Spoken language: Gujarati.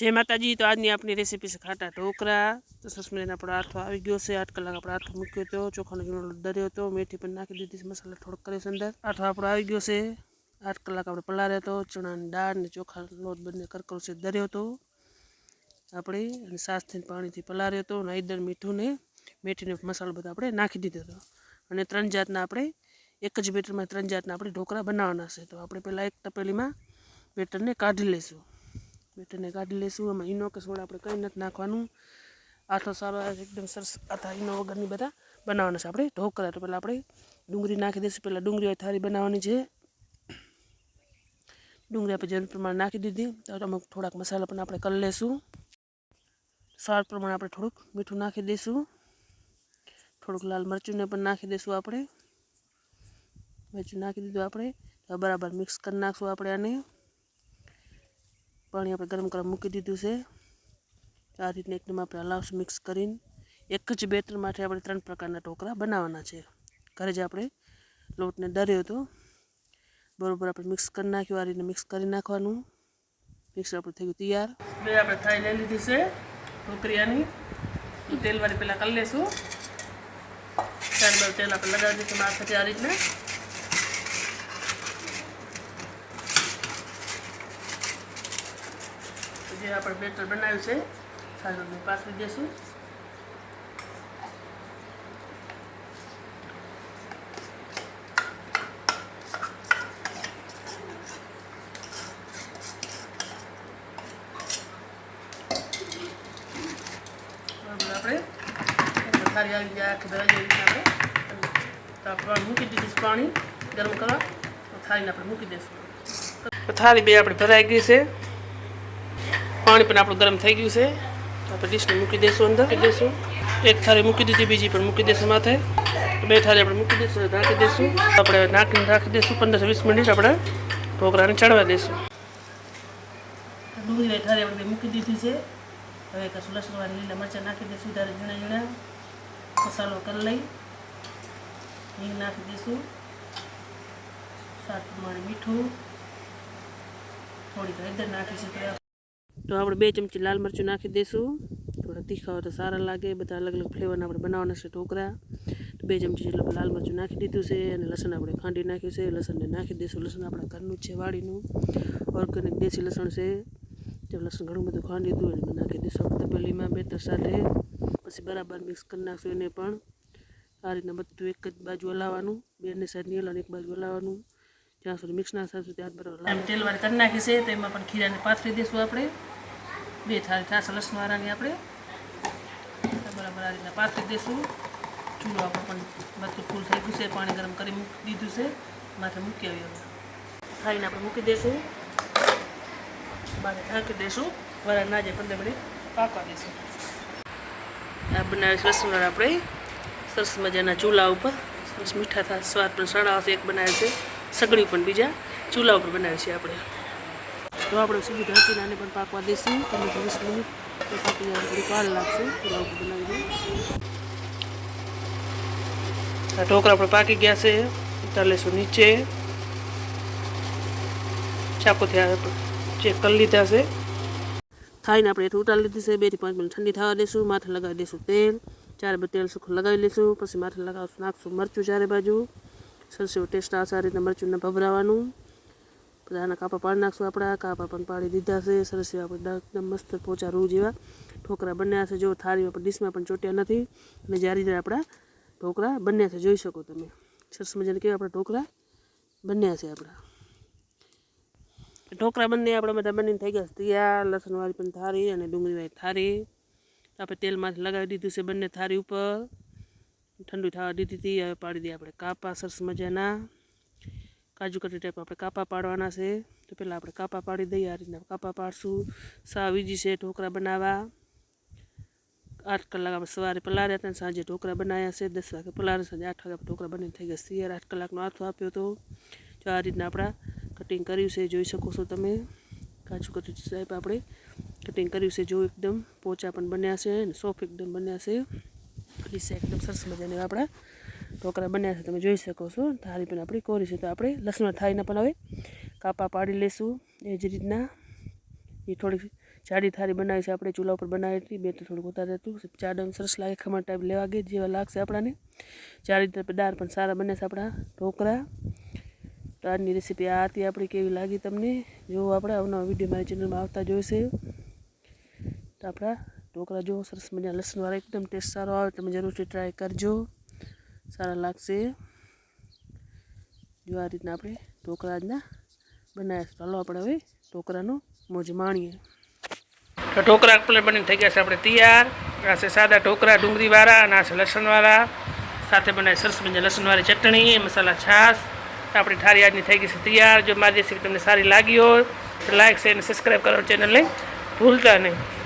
જય માતાજી. તો આજની આપણી રેસીપી છે ખાટા ઢોકળા તો સરસ મજાનો આપણો આથો આવી ગયો છે. આઠ કલાક આપણે આથો મૂક્યો હતો. ચોખાનો ઘીનો દર્યો હતો. મેથી પણ નાખી દીધી છે. મસાલા થોડોક કર્યો છે અંદર. આથો આપણો આવી ગયો છે. આઠ કલાક આપણે પલાળ્યો હતો. ચણાની દાળ ને ચોખા લોટ બંને કરકરો છે દર્યો હતો. આપણે અને સાસથી પાણીથી પલાળ્યો હતો અને હૈદર મીઠું ને મેથીનો મસાલો બધો આપણે નાખી દીધો હતો. અને ત્રણ જાતના આપણે, એક જ બેટરમાં ત્રણ જાતના આપણે ઢોકળા બનાવવાના છે. તો આપણે પહેલાં એક તપેલીમાં બેટરને કાઢી લઈશું. બેટરને કાઢી લઈશું એમાં ઈનો કે સોડા આપણે કંઈ નથી નાખવાનું આથો સારો એકદમ સરસ આથા ઈનો વગરની બધા બનાવવાના છે આપણે ઢોકળા તો પહેલાં આપણે ડુંગળી નાખી દઈશું પહેલાં ડુંગળી થાળી બનાવવાની છે ડુંગળી આપણે જરૂર પ્રમાણે નાખી દીધી તો અમુક થોડાક મસાલા પણ આપણે કરી લઈશું સ્વાદ પ્રમાણે આપણે થોડુંક મીઠું નાખી દઈશું થોડુંક લાલ મરચુંને પણ નાખી દઈશું આપણે મરચું નાખી દીધું આપણે બરાબર મિક્સ કરી નાખશું આપણે આને પાણી આપણે ગરમ કરવા મૂકી દીધું છે. આ રીતને એકદમ આપણે હલાવશું મિક્સ કરીને એક જ બેટર માટે આપણે ત્રણ પ્રકારના ઢોકળા બનાવવાના છે. ઘરે જ આપણે લોટને દર્યો હતો. બરોબર આપણે મિક્સ કરી નાખ્યું, આ રીતે મિક્સ કરી નાખવાનું. મિક્સર આપણે થઈ ગયું તૈયાર. બે આપણે થાળી લઈ લીધી છે ઢોકરિયાની તેલવાળી પહેલાં કરી લઈશું ત્યારબાદ તેલ આપણે લગાવી દઈશું માથેથી આ રીતના. જે આપણે બેટર બનાવ્યું છે. સારું પાથરી દેશું મૂકી દીધું પાણી ગરમ કરવા. થાળીને આપણે મૂકી દઈશું થાળી બે આપણે ભરાઈ ગઈ છે. પાણી પણ આપણું ગરમ થઈ ગયું છે. આપણે ડીશને મૂકી દઈશું અંદર. મૂકી દઈશું એક થાળી મૂકી દીધી બીજી પણ મૂકી દઈશું માથે. બે થાળી આપણે મૂકી દઈશું નાખી દઈશું આપણે નાખીને રાખી દઈશું પંદરસો વીસ મિનિટ આપણે ઢોકળાને ચડવા દઈશું ડુંગળી થાળી આપણે મૂકી દીધી છે. હવે કશું લસણવાળી લીલા મરચાં નાખી દઈશું ત્યારે ઝીણા ઝીણા. મસાલો કરી લઈ. હિંગ નાખી દઈશું સ્વાદ પ્રમાણે મીઠું. થોડીક હળદર નાખીશું તો તો આપણે બે ચમચી લાલ મરચું નાખી દઈશું થોડા તીખા હોય તો સારા લાગે. બધા અલગ અલગ ફ્લેવરના આપણે બનાવવાના છે ઢોકળા. તો બે ચમચી જેટલું લાલ મરચું નાખી દીધું છે અને લસણ આપણે ખાંડી નાખ્યું છે. લસણને નાખી દઈશું લસણ આપણા ઘરનું છે, વાડીનું. ઓર્ગેનિક દેશી લસણ છે. તો લસણ ઘણું બધું ખાંડી દીધું અને નાખી દઈશું તપેલીમાં બેટર સાથે. પછી બરાબર મિક્સ કરી નાખશું એને પણ. આ રીતના બધું એક જ બાજુ હલાવવાનું. બેની સાઈડ હલાવવાનું, એક બાજુ હલાવવાનું. જ્યાં સુધી મિક્સ ના થશે ત્યાં બરાબર તેલ વાળી કરી નાખી છે તેમાં પણ ખીરાને પાથરી દઈશું આપણે. બે થાળી થાશે લસણવાળાની આપણે. બરાબર આ રીતના પાથરી દઈશું ચૂલો આપણે પણ બધું ફૂલ થઈ ગયું છે, પાણી ગરમ કરી મૂકી દીધું છે. માથે મૂકી આવ્યો થાળીને આપણે મૂકી દઈશું બારે ઢાંકી દઈશું વરા ના જાય પંદર મિનિટ પાકવા દઈશું આ બનાવીશ લસણવાળા આપણે. સરસ મજાના ચૂલા ઉપર. સરસ મીઠા થાય સ્વાદ પણ સારા આવશે એક બનાવે છે. સગડી પણ બીજા ચૂલા ઉપર બનાવે છે આપણે. તો આપણે સીધું ઢાંકીને આને પણ પાકવા દઈશું પંદર વીસ મિનિટ તો પાકી જાય, થોડીક વાર લાગશે ચૂલા ઉપર બનાવીને. આ ઢોકળા આપણે પાકી ગયા છે. ઉતાર લઈશું નીચે. ચાકુથી આ ચેક કરી લીધા છે. થાળીને આપણે હેઠું ઉતારી લીધી છે. બેથી પાંચ મિનિટ ઠંડી થવા દઈશું માથે લગાવી દઈશું તેલ. ચારે બાજુ તેલ સુખું લગાવી લઈશું પછી માથે લગાવશું, નાખશું મરચું ચારે બાજુ. સરસ એવો ટેસ્ટ આ સારી રીતના મરચુંને ભભરાવાનું. આના કાપા પાડી નાખશું આપણા. કાપા પણ પાડી દીધા છે. સરસિવ આપણે એકદમ મસ્ત પોચા રૂ જેવા ઢોકરા બન્યા છે. જો થાળીમાં પણ ડીશમાં પણ ચોટ્યા નથી. અને જ્યારે જ્યારે આપણા ઢોકળા બન્યા છે. જોઈ શકો તમે. સરસ મજાને કેવા આપણા ઢોકળા બન્યા છે આપણા. ઢોકળા બંને આપણે બધા બનીને થઈ ગયા છે. તૈયાર લસણવાળી પણ થારી અને ડુંગળીવાળી થાળી. આપણે તેલમાંથી લગાવી દીધું છે બંને થારી ઉપર. ઠંડુ થવા દીધી હતી, હવે પાડી દઈએ આપણે કાપા, સરસ મજાના. કાજુ કટરી ટાઈપ આપણે કાપા પાડવાના છે. તો પહેલાં આપણે કાપા પાડી દઈએ, આ રીતના કાપા પાડશું. સાવ વીજી છે, ઢોકળા બનાવવા. આઠ કલાક આપણે સવારે પલાળ્યા હતા સાંજે ઢોકળા બનાવ્યા છે, દસ વાગે પલાળે સાંજે આઠ વાગે ઢોકળા બની થઈ ગયા તૈયાર, આઠ કલાકનો આથો આપ્યો હતો જો આ રીતના આપણા કટિંગ કર્યું છે, જોઈ શકો છો તમે. કાજુ કટરી સાહેબ આપણે કટિંગ કર્યું છે, જો એકદમ પોચા પણ બન્યા છે અને સોફ એકદમ બન્યા છે. ડીશે એકદમ સરસ મજાની આપણા ઢોકળા બન્યા છે, તમે જોઈ શકો છો. થાળી પણ આપણી કોરી છે, તો આપણે લસણ થાળીના પણ હવે કાપા પાડી લઈશું એ જ રીતના. એ થોડીક જાડી થાળી બનાવી છે, આપણે ચૂલા ઉપર બનાવી હતી, બે તો થોડુંક વધારે હતું. ચાડમ સરસ લાગે, ખમણ ટાઈપ લેવા ગઈ, જેવા લાગશે આપણાને. ચારી રીતે દાળ પણ સારા બને છે, આપણા ઢોકળા. તો આજની રેસીપી આ હતી આપણી, કેવી લાગી તમને? જો આપણે આવનારા વીડિયો મારી ચેનલમાં આવતા જોઈશે તો આપણા ઢોકળા જો સરસ મજા લસણવાળા એકદમ ટેસ્ટ સારો આવે તમે જરૂરથી ટ્રાય કરજો સારા લાગશે જો આ રીતના આપણે ઢોકળા આજના બનાવ્યા છે ચાલો આપણે હવે ઢોકળાનો મોજ માણીએ તો ઢોકળા પ્લેટ બનીને થઈ ગયા છે આપણે તૈયાર આ છે સાદા ઢોકળા ડુંગળીવાળા અને આ છે લસણવાળા સાથે બનાવી સરસ મજા લસણવાળી ચટણી મસાલા છાશ આપણી થાળી આજની થઈ ગઈ છે તૈયાર જો મારી રેસીપી તમને સારી લાગી હોય તો લાઈક શેર અને સબસ્ક્રાઈબ કરો ચેનલને ભૂલતા નહીં